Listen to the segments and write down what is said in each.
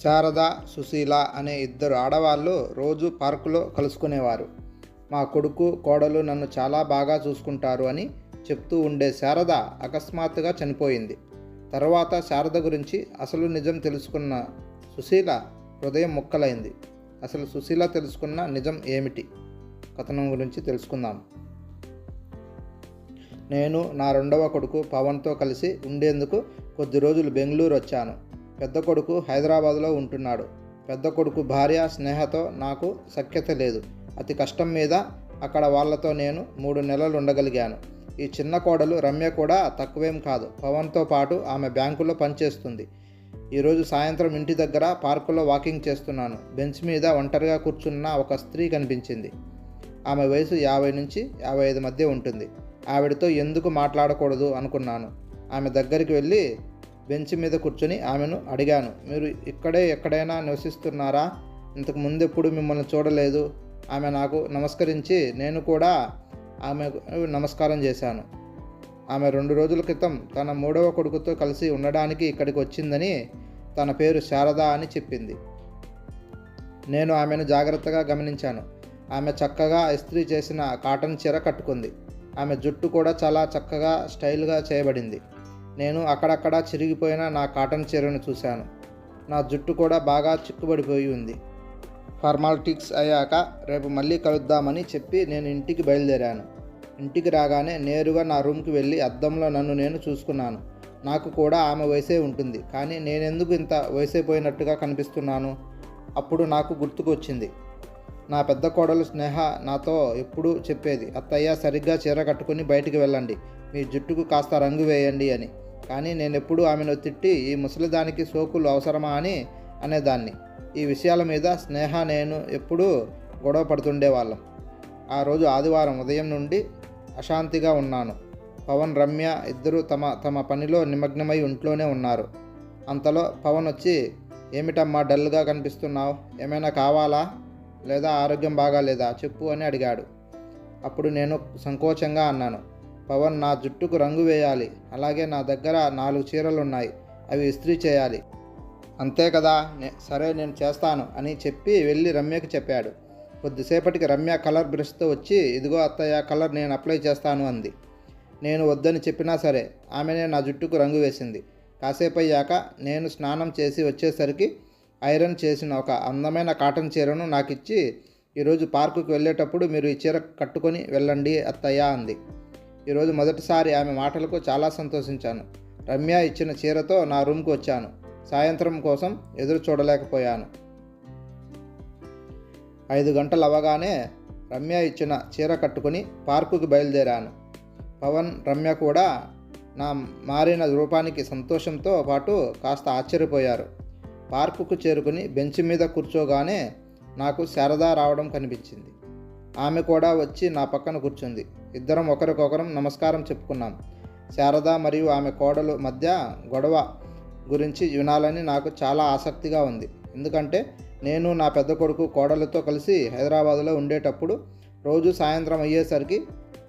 శారద సుశీల అనే ఇద్దరు ఆడవాళ్ళు రోజు పార్కులో కలుసుకునేవారు. మా కొడుకు కోడలు నన్ను చాలా బాగా చూసుకుంటారు అని చెప్తూ ఉండే శారద అకస్మాత్తుగా చనిపోయింది. తర్వాత శారద గురించి అసలు నిజం తెలుసుకున్న సుశీల హృదయం ముక్కలైంది. అసలు సుశీల తెలుసుకున్న నిజం ఏమిటి? కథనం గురించి తెలుసుకుందాం. నేను నా రెండవ కొడుకు పవన్తో కలిసి ఉండేందుకు కొద్ది రోజులు బెంగళూరు వచ్చాను. పెద్ద కొడుకు హైదరాబాద్లో ఉంటున్నాడు. పెద్ద కొడుకు భార్య స్నేహతో నాకు సఖ్యత లేదు. అతి కష్టం మీద అక్కడ వాళ్ళతో నేను మూడు నెలలు ఉండగలిగాను. ఈ చిన్న కోడలు రమ్య కూడా తక్కువేం కాదు. పవన్తో పాటు ఆమె బ్యాంకులో పనిచేస్తుంది. ఈరోజు సాయంత్రం ఇంటి దగ్గర పార్కులో వాకింగ్ చేస్తున్నాను. బెంచ్ మీద ఒంటరిగా కూర్చున్న ఒక స్త్రీ కనిపించింది. ఆమె వయసు యాభై నుంచి యాభై ఐదు మధ్య ఉంటుంది. ఆవిడతో ఎందుకు మాట్లాడకూడదు అనుకున్నాను. ఆమె దగ్గరికి వెళ్ళి బెంచ్ మీద కూర్చొని ఆమెను అడిగాను మీరు ఇక్కడే ఎక్కడైనా నివసిస్తున్నారా? ఇంతకు ముందు ఎప్పుడు మిమ్మల్ని చూడలేదు. ఆమె నాకు నమస్కరించి నేను కూడా ఆమె నమస్కారం చేశాను. ఆమె రెండు రోజుల క్రితం తన మూడవ కొడుకుతో కలిసి ఉండడానికి ఇక్కడికి వచ్చిందని తన పేరు శారద అని చెప్పింది. నేను ఆమెను జాగ్రత్తగా గమనించాను. ఆమె చక్కగా ఇస్త్రీ చేసిన కాటన్ చీర కట్టుకుంది. ఆమె జుట్టు కూడా చాలా చక్కగా స్టైల్గా చేయబడింది. నేను అక్కడక్కడ చిరిగిపోయిన నా కాటన్ చీరను చూశాను. నా జుట్టు కూడా బాగా చిక్కుబడిపోయి ఉంది. ఫార్మాలిటిక్స్ అయ్యాక రేపు మళ్ళీ కలుద్దామని చెప్పి నేను ఇంటికి బయలుదేరాను. ఇంటికి రాగానే నేరుగా నా రూమ్కి వెళ్ళి అద్దంలో నన్ను నేను చూసుకున్నాను. నాకు కూడా ఆమె వయసే ఉంటుంది. కానీ నేనెందుకు ఇంత వయసైపోయినట్టుగా కనిపిస్తున్నాను? అప్పుడు నాకు గుర్తుకొచ్చింది. నా పెద్ద కోడలు స్నేహ నాతో ఎప్పుడూ చెప్పేది అత్తయ్య సరిగ్గా చీర కట్టుకుని బయటికి వెళ్ళండి. మీ జుట్టుకు కాస్త రంగు వేయండి అని. కానీ నేను ఎప్పుడూ ఆమెను తిట్టి ఈ ముసలిదానికి సోకులు అవసరమా అని అనేదాన్ని. ఈ విషయాల మీద స్నేహ నేను ఎప్పుడూ గొడవ పడుతుండేవాళ్ళం. ఆ రోజు ఆదివారం ఉదయం నుండి అశాంతిగా ఉన్నాను. పవన్ రమ్య ఇద్దరు తమ తమ పనిలో నిమగ్నమై ఇంట్లోనే ఉన్నారు. అంతలో పవన్ వచ్చి ఏమిటమ్మా డల్గా కనిపిస్తున్నావు? ఏమైనా కావాలా? లేదా ఆరోగ్యం బాగాలేదా? చెప్పు అని అడిగాడు. అప్పుడు నేను సంకోచంగా అన్నాను. పవన్ నా జుట్టుకు రంగు వేయాలి. అలాగే నా దగ్గర నాలుగు చీరలు ఉన్నాయి అవి ఇస్త్రీ చేయాలి. అంతే కదా? నే- సరే నేను చేస్తాను అని చెప్పి వెళ్ళి రమ్యకు చెప్పాడు. కొద్దిసేపటికి రమ్య కలర్ బ్రష్తో వచ్చి ఇదిగో అత్తయ్య కలర్ నేను అప్లై చేస్తాను అంది. నేను వద్దని చెప్పినా సరే ఆమెనే నా జుట్టుకు రంగు వేసింది. కాసేపు అయ్యాక నేను స్నానం చేసి వచ్చేసరికి ఐరన్ చేసిన ఒక అందమైన కాటన్ చీరను నాకు ఇచ్చి ఈరోజు పార్కుకు వెళ్ళేటప్పుడు మీరు ఈ చీర కట్టుకొని వెళ్ళండి అత్తయ్య అంది. ఈరోజు మొదటిసారి ఆమె మాటలకు చాలా సంతోషించాను. రమ్య ఇచ్చిన చీరతో నా రూమ్కి వచ్చాను. సాయంత్రం కోసం ఎదురు చూడలేకపోయాను. ఐదు గంటలు అవ్వగానే రమ్య ఇచ్చిన చీర కట్టుకుని పార్కుకి బయలుదేరాను. పవన్ రమ్య కూడా నా మారిన రూపానికి సంతోషంతో పాటు కాస్త ఆశ్చర్యపోయారు. పార్కుకు చేరుకుని బెంచ్ మీద కూర్చోగానే నాకు శారదా రావడం కనిపించింది. ఆమె కూడా వచ్చి నా పక్కన కూర్చుంది. ఇద్దరం ఒకరికొకరం నమస్కారం చెప్పుకున్నాం. శారద మరియు ఆమె కోడలు మధ్య గొడవ గురించి వినాలని నాకు చాలా ఆసక్తిగా ఉంది. ఎందుకంటే నేను నా పెద్ద కొడుకు కోడలతో కలిసి హైదరాబాదులో ఉండేటప్పుడు రోజు సాయంత్రం అయ్యేసరికి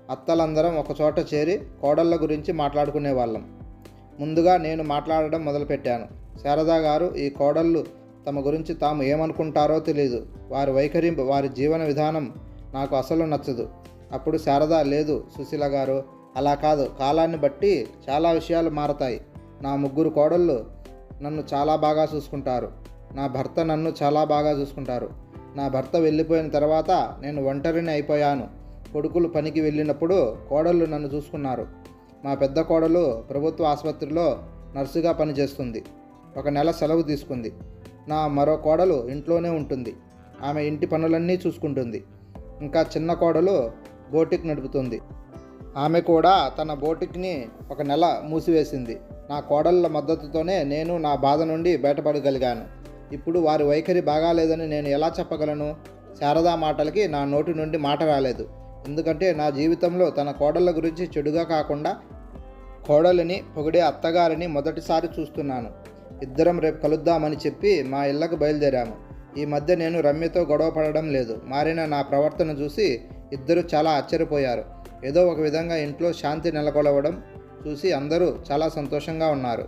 అత్తలందరం ఒకచోట చేరి కోడళ్ళ గురించి మాట్లాడుకునే వాళ్ళం ముందుగా నేను మాట్లాడడం మొదలుపెట్టాను. శారదా గారు ఈ కోడళ్ళు తమ గురించి తాము ఏమనుకుంటారో తెలియదు వారి వైఖరి వారి జీవన విధానం నాకు అసలు నచ్చదు. అప్పుడు శారద లేదు సుశీల గారు అలా కాదు కాలాన్ని బట్టి చాలా విషయాలు మారతాయి. నా ముగ్గురు కోడళ్ళు నన్ను చాలా బాగా చూసుకుంటారు. నా భర్త నన్ను చాలా బాగా చూసుకుంటారు. నా భర్త వెళ్ళిపోయిన తర్వాత నేను ఒంటరిని అయిపోయాను. కొడుకులు పనికి వెళ్ళినప్పుడు కోడళ్ళు నన్ను చూసుకున్నారు. మా పెద్ద కోడలు ప్రభుత్వ ఆసుపత్రిలో నర్సుగా పనిచేస్తుంది. ఒక నెల సెలవు తీసుకుంది. నా మరో కోడలు ఇంట్లోనే ఉంటుంది. ఆమె ఇంటి పనులన్నీ చూసుకుంటుంది. ఇంకా చిన్న కోడలు బోటిక్ నడుపుతుంది. ఆమె కూడా తన బోటిక్ని ఒక నెల మూసివేసింది. నా కోడళ్ళ మద్దతుతోనే నేను నా బాధ నుండి బయటపడగలిగాను. ఇప్పుడు వారి వైఖరి బాగాలేదని నేను ఎలా చెప్పగలను? శారదా మాటలకి నా నోటి నుండి మాట రాలేదు. ఎందుకంటే నా జీవితంలో తన కోడళ్ళ గురించి చెడుగా కాకుండా కోడలిని పొగిడే అత్తగారిని మొదటిసారి చూస్తున్నాను. ఇద్దరం రేపు కలుద్దామని చెప్పి మా ఇళ్ళకు బయలుదేరాము. ఈ మధ్య నేను రమ్యతో గొడవ పడడం లేదు. మారిన నా ప్రవర్తన చూసి ఇద్దరు చాలా ఆశ్చర్యపోయారు. ఏదో ఒక విధంగా ఇంట్లో శాంతి నెలకొలవడం చూసి అందరూ చాలా సంతోషంగా ఉన్నారు.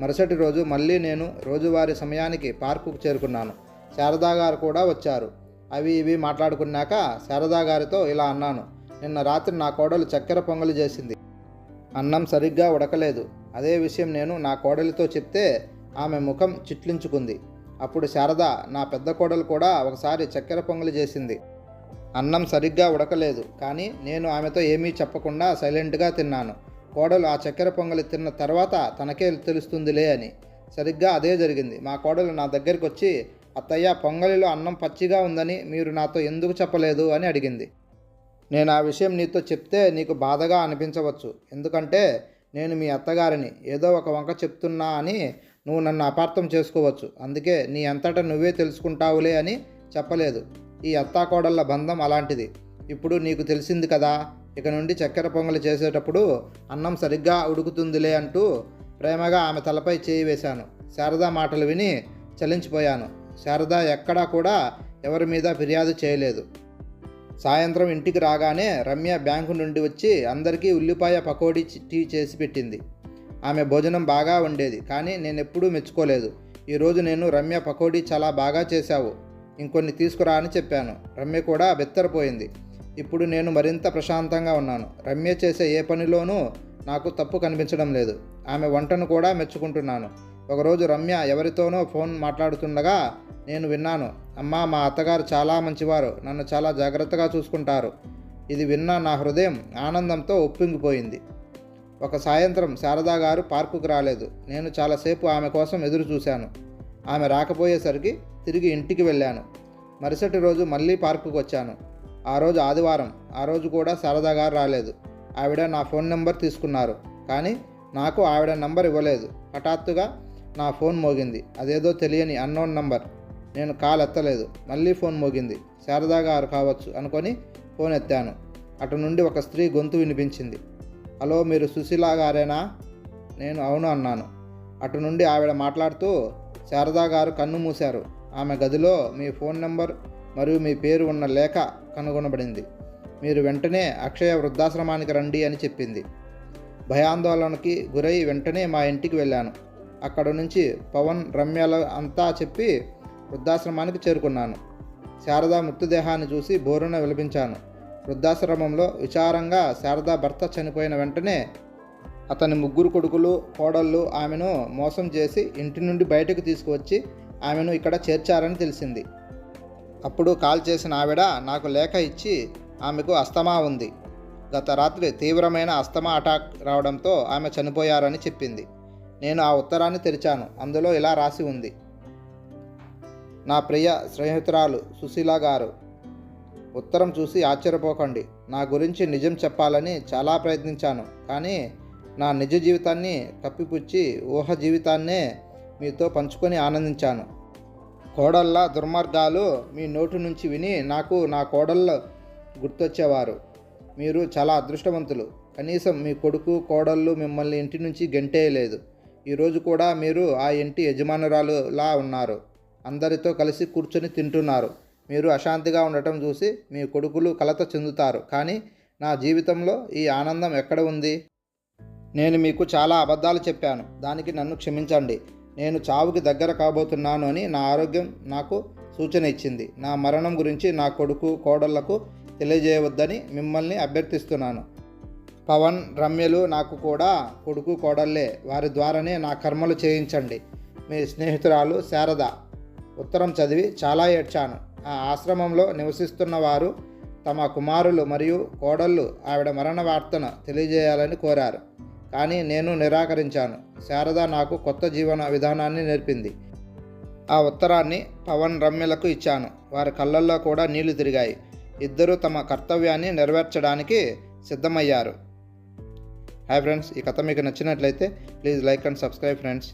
మరుసటి రోజు మళ్ళీ నేను రోజువారీ సమయానికి పార్కుకు చేరుకున్నాను. శారదా గారు కూడా వచ్చారు. అవి ఇవి మాట్లాడుకున్నాక శారదా గారితో ఇలా అన్నాను. నిన్న రాత్రి నా కోడలు చక్కెర పొంగలి చేసింది. అన్నం సరిగ్గా ఉడకలేదు. అదే విషయం నేను నా కోడలితో చెప్తే ఆమె ముఖం చిట్లించుకుంది. అప్పుడు శారద నా పెద్ద కోడలు కూడా ఒకసారి చక్కెర పొంగలి చేసింది. అన్నం సరిగ్గా ఉడకలేదు. కానీ నేను ఆమెతో ఏమీ చెప్పకుండా సైలెంట్గా తిన్నాను. కోడలు ఆ చక్కెర పొంగలి తిన్న తర్వాత తనకే తెలుస్తుందిలే అని. సరిగ్గా అదే జరిగింది. మా కోడలు నా దగ్గరికి వచ్చి అత్తయ్య పొంగలిలో అన్నం పచ్చిగా ఉందని మీరు నాతో ఎందుకు చెప్పలేదు? అని అడిగింది. నేను ఆ విషయం నీతో చెప్తే నీకు బాధగా అనిపించవచ్చు. ఎందుకంటే నేను మీ అత్తగారిని. ఏదో ఒక వంక చెప్తున్నా అని నువ్వు నన్ను అపార్థం చేసుకోవచ్చు. అందుకే నీ అంతటా నువ్వే తెలుసుకుంటావులే అని చెప్పలేదు. ఈ అత్తాకోడళ్ళ బంధం అలాంటిది. ఇప్పుడు నీకు తెలిసింది కదా ఇక నుండి చక్కెర పొంగలి చేసేటప్పుడు అన్నం సరిగ్గా ఉడుకుతుందిలే అంటూ ప్రేమగా ఆమె తలపై చేయి వేశాను. శారదా మాటలు విని చలించిపోయాను. శారద ఎక్కడా కూడా ఎవరి మీద ఫిర్యాదు చేయలేదు. సాయంత్రం ఇంటికి రాగానే రమ్య బ్యాంకు నుండి వచ్చి అందరికీ ఉల్లిపాయ పకోడీ టీ చేసి పెట్టింది. ఆమె భోజనం బాగా ఉండేది కానీ నేను ఎప్పుడూ మెచ్చుకోలేదు ఈరోజు నేను రమ్య పకోడీ చాలా బాగా చేశావు. ఇంకొన్ని తీసుకురా అని చెప్పాను. రమ్య కూడా బెత్తరపోయింది. ఇప్పుడు నేను మరింత ప్రశాంతంగా ఉన్నాను. రమ్య చేసే ఏ పనిలోనూ నాకు తప్పు కనిపించడం లేదు. ఆమె వంటను కూడా మెచ్చుకుంటున్నాను. ఒకరోజు రమ్య ఎవరితోనో ఫోన్ మాట్లాడుతుండగా నేను విన్నాను అమ్మా మా అత్తగారు చాలా మంచివారు. నన్ను చాలా జాగ్రత్తగా చూసుకుంటారు. ఇది విన్న నా హృదయం ఆనందంతో ఉప్పొంగిపోయింది. ఒక సాయంత్రం శారదా గారు పార్కుకు రాలేదు. నేను చాలాసేపు ఆమె కోసం ఎదురు చూశాను ఆమె రాకపోయేసరికి తిరిగి ఇంటికి వెళ్ళాను. మరుసటి రోజు మళ్ళీ పార్కుకు వచ్చాను. ఆ రోజు ఆదివారం ఆ రోజు కూడా శారదా గారు రాలేదు. ఆవిడ నా ఫోన్ నెంబర్ తీసుకున్నారు. కానీ నాకు ఆవిడ నంబర్ ఇవ్వలేదు. హఠాత్తుగా నా ఫోన్ మోగింది. అదేదో తెలియని అన్నోన్ నంబర్. నేను కాల్ ఎత్తలేదు. మళ్ళీ ఫోన్ మోగింది. శారదా గారు కావచ్చు అనుకొని ఫోన్ ఎత్తాను. అటు నుండి ఒక స్త్రీ గొంతు వినిపించింది. హలో మీరు సుశీల గారేనా? నేను అవును అన్నాను. అటు నుండి ఆవిడ మాట్లాడుతూ శారదా గారు కన్ను మూశారు. ఆమె గదిలో మీ ఫోన్ నెంబర్ మరియు మీ పేరు ఉన్న లేఖ కనుగొనబడింది. మీరు వెంటనే అక్షయ వృద్ధాశ్రమానికి రండి అని చెప్పింది. భయాందోళనకి గురై వెంటనే మా ఇంటికి వెళ్ళాను. అక్కడ నుంచి పవన్ రమ్యల అంతా చెప్పి వృద్ధాశ్రమానికి చేరుకున్నాను. శారదా మృతదేహాన్ని చూసి బోరున విలపించాను. వృద్ధాశ్రమంలో విచారంగా శారదా భర్త చనిపోయిన వెంటనే అతని ముగ్గురు కొడుకులు కోడళ్ళు ఆమెను మోసం చేసి ఇంటి నుండి బయటకు తీసుకువచ్చి ఆమెను ఇక్కడ చేర్చారని తెలిసింది. అప్పుడు కాల్ చేసిన ఆవిడ నాకు లేఖ ఇచ్చి ఆమెకు అస్తమా ఉంది. గత రాత్రి తీవ్రమైన అస్తమా అటాక్ రావడంతో ఆమె చనిపోయారని చెప్పింది. నేను ఆ ఉత్తరాన్ని తెరిచాను. అందులో ఇలా రాసి ఉంది. నా ప్రియ స్నేహితురాలు సుశీల గారు ఉత్తరం చూసి ఆశ్చర్యపోకండి. నా గురించి నిజం చెప్పాలని చాలా ప్రయత్నించాను. కానీ నా నిజ జీవితాన్ని కప్పిపుచ్చి ఊహ జీవితాన్నే మీతో పంచుకొని ఆనందించాను. కోడళ్ళ దుర్మార్గాలు మీ నోటి నుంచి విని నాకు నా కోడళ్ళు గుర్తొచ్చేవారు. మీరు చాలా అదృష్టవంతులు. కనీసం మీ కొడుకు కోడళ్ళు మిమ్మల్ని ఇంటి నుంచి గెంటేయలేదు. ఈరోజు కూడా మీరు ఆ ఇంటి యజమానురాలులా ఉన్నారు. అందరితో కలిసి కూర్చొని తింటున్నారు. మీరు అశాంతిగా ఉండటం చూసి మీ కొడుకులు కలత చెందుతారు. కానీ నా జీవితంలో ఈ ఆనందం ఎక్కడ ఉంది? నేను మీకు చాలా అబద్ధాలు చెప్పాను. దానికి నన్ను క్షమించండి. నేను చావుకి దగ్గర కాబోతున్నాను అని నా ఆరోగ్యం నాకు సూచన ఇచ్చింది. నా మరణం గురించి నా కొడుకు కోడళ్ళకు తెలియజేయవద్దని మిమ్మల్ని అభ్యర్థిస్తున్నాను. పవన్ రమ్యలు నాకు కూడా కొడుకు కోడళ్ళే వారి ద్వారానే నా కర్మలు చేయించండి. మీ స్నేహితురాలు శారద. ఉత్తరం చదివి చాలా ఏడ్చాను. ఆ ఆశ్రమంలో నివసిస్తున్న వారు తమ కుమారులు మరియు కోడళ్ళు ఆవిడ మరణ వార్తను తెలియజేయాలని కోరారు. కానీ నేను నిరాకరించాను. శారద నాకు కొత్త జీవన విధానాన్ని నేర్పింది. ఆ ఉత్తరాన్ని పవన్ రమ్యలకు ఇచ్చాను. వారి కళ్ళల్లో కూడా నీళ్ళు తిరిగాయి. ఇద్దరూ తమ కర్తవ్యాన్ని నెరవేర్చడానికి సిద్ధమయ్యారు. హాయ్ ఫ్రెండ్స్ ఈ కథ మీకు నచ్చినట్లయితే please like and subscribe friends.